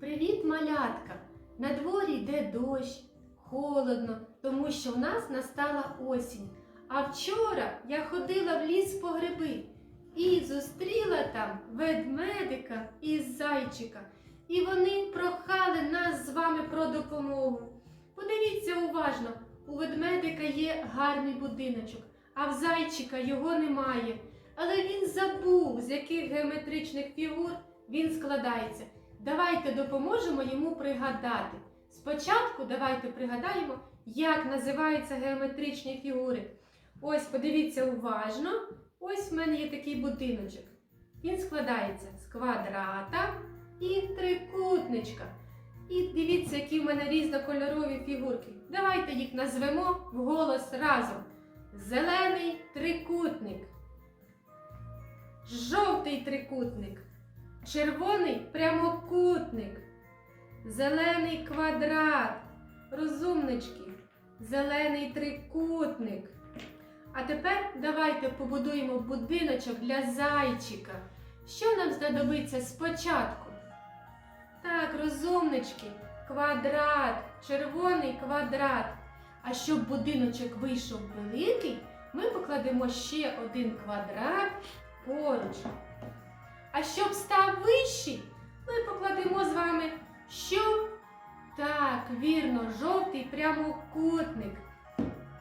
Привіт, малятка! На дворі йде дощ, холодно, тому що в нас настала осінь. А вчора я ходила в ліс по гриби і зустріла там ведмедика і зайчика. І вони прохали нас з вами про допомогу. Подивіться уважно, у ведмедика є гарний будиночок, а в зайчика його немає. Але він забув, з яких геометричних фігур він складається. Давайте допоможемо йому пригадати. Спочатку давайте пригадаємо, як називаються геометричні фігури. Ось, подивіться уважно. Ось в мене є такий будиночок. Він складається з квадрата і трикутничка. І дивіться, які в мене різнокольорові фігурки. Давайте їх назвемо вголос разом. Зелений трикутник. Жовтий трикутник. Червоний прямокутник. Зелений квадрат. Розумнички. Зелений трикутник. А тепер давайте побудуємо будиночок для зайчика. Що нам знадобиться спочатку? Так, розумнички, квадрат, червоний квадрат. А щоб будиночок вийшов великий, ми покладемо ще один квадрат поруч. А щоб став вищий, ми покладемо з вами що? Так, вірно, жовтий прямокутник.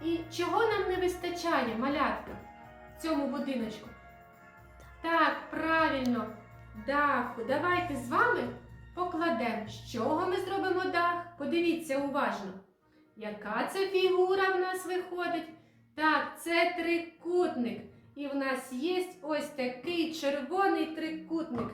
І чого нам не вистачає, малятка, в цьому будиночку? Так, правильно, даху. Давайте з вами покладемо. З чого ми зробимо дах? Подивіться уважно. Яка це фігура в нас виходить? Так, це трикутник. І в нас є ось такий червоний трикутник.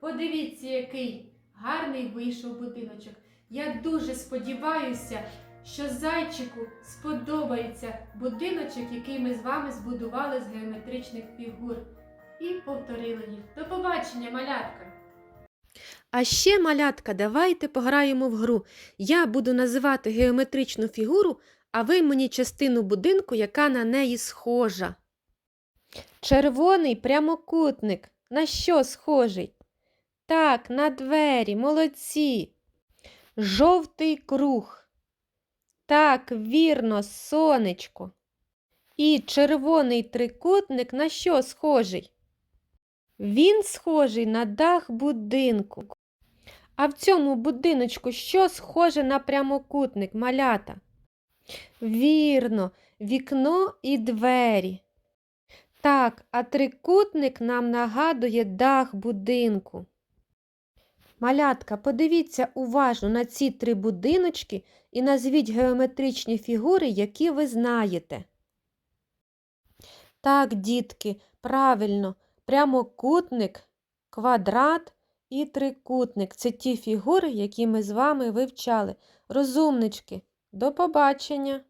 Подивіться, який гарний вийшов будиночок. Я дуже сподіваюся, що зайчику сподобається будиночок, який ми з вами збудували з геометричних фігур. І повторили їх. До побачення, малятка! А ще, малятка, давайте пограємо в гру. Я буду називати геометричну фігуру, а ви мені частину будинку, яка на неї схожа. Червоний прямокутник. На що схожий? Так, на двері, молодці. Жовтий круг. Так, вірно, сонечко. І червоний трикутник на що схожий? Він схожий на дах будинку. А в цьому будиночку що схоже на прямокутник малята? Вірно, вікно і двері. Так, а трикутник нам нагадує дах будинку. Малятка, подивіться уважно на ці три будиночки і назвіть геометричні фігури, які ви знаєте. Так, дітки, правильно, прямокутник, квадрат і трикутник це ті фігури, які ми з вами вивчали. Розумнички, до побачення!